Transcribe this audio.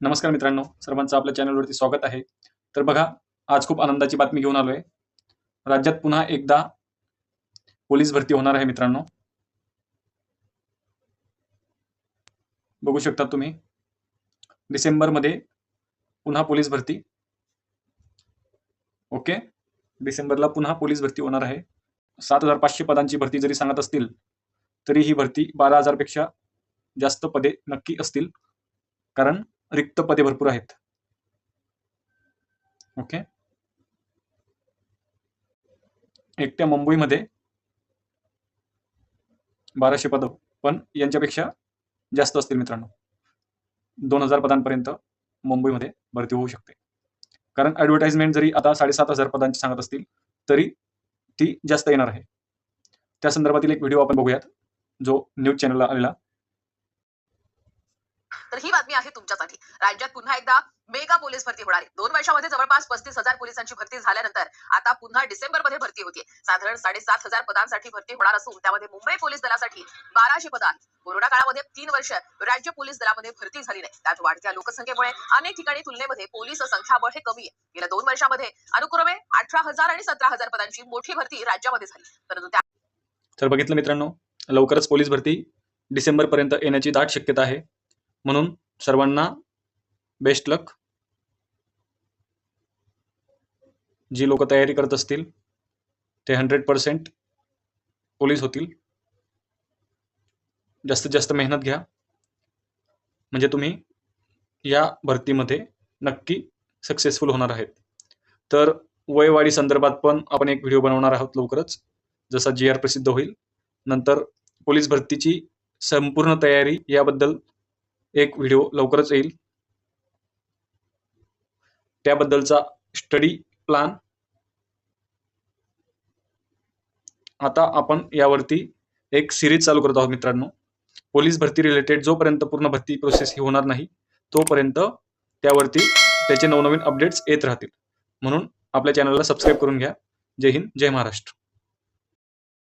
नमस्कार मित्रांनो सर्वांचं आपल्या चॅनलवरती स्वागत आहे. तर बघा आज खूप आनंदाची बातमी घेऊन आलोय. राज्यात पुन्हा एकदा पोलीस भरती होणार आहे मित्रांनो. बघू शकता तुम्ही डिसेंबरमध्ये पुन्हा पोलीस भरती. ओके डिसेंबरला पुन्हा पोलीस भरती होणार आहे. सात हजार पाचशे पदांची भरती जरी सांगत असतील तरी ही भरती बारा हजारपेक्षा जास्त पदे नक्की असतील. कारण रिक्त पदे भरपूर आहेत. ओके एकट्या मुंबईमध्ये बाराशे पद पण यांच्यापेक्षा जास्त असतील मित्रांनो. दोन हजार पदांपर्यंत मुंबईमध्ये भरती होऊ शकते. कारण ऍडव्हर्टाइजमेंट जरी आता साडेसात हजार पदांची सांगत असतील तरी ती जास्त येणार आहे. त्या संदर्भातील एक व्हिडिओ आपण बघूयात जो न्यूज चॅनलला आलेला. तर ही बातमी आहे तुमच्यासाठी. राज्यात पुन्हा एकदा मेगा पोलीस भरती होणार आहे. दोन वर्षामध्ये जवळपास पस्तीस हजार पोलिसांची भरती झाल्यानंतर आता पुन्हा डिसेंबरमध्ये भरती होती साधारण साडेसात हजार पदांसाठी भरती होणार असून त्यामध्ये मुंबई पोलीस दलासाठी बाराशे पद आहेत कोरोना काळामध्ये तीन वर्ष राज्य पोलीस दलामध्ये भरती झाली नाही. त्यात वाढत्या लोकसंख्येमुळे अनेक ठिकाणी तुलनेमध्ये पोलीस संख्याबळ हे कमी आहे. गेल्या दोन वर्षामध्ये अनुक्रमे अठरा हजार आणि सतरा हजार पदांची मोठी भरती राज्यामध्ये झाली. परंतु त्या तर बघितलं मित्रांनो लवकरच पोलीस भरती डिसेंबर पर्यंत येण्याची दाट शक्यता आहे. म्हणून सर्वांना बेस्ट लक जी लोक तयारी करत असतील ते हंड्रेड पर्सेंट पोलीस होतील. जास्तीत जास्त मेहनत घ्या. म्हणजे तुम्ही या भरतीमध्ये नक्की सक्सेसफुल होणार आहेत. तर वयवाढी संदर्भात पण आपण एक व्हिडिओ बनवणार आहोत लवकरच. जसा जी आर प्रसिद्ध होईल. नंतर पोलीस भरतीची संपूर्ण तयारी याबद्दल एक व्हिडिओ लवकरच येईल. त्याबद्दलचा स्टडी प्लान आता आपण यावरती एक सिरीज चालू करत आहोत मित्रांनो. पोलीस भरती रिलेटेड जोपर्यंत पूर्ण भरती प्रोसेस ही होणार नाही तोपर्यंत त्यावरती त्याचे नवनवीन अपडेट्स येत राहतील. म्हणून आपल्या चॅनलला सबस्क्राईब करून घ्या. जय हिंद जय महाराष्ट्र.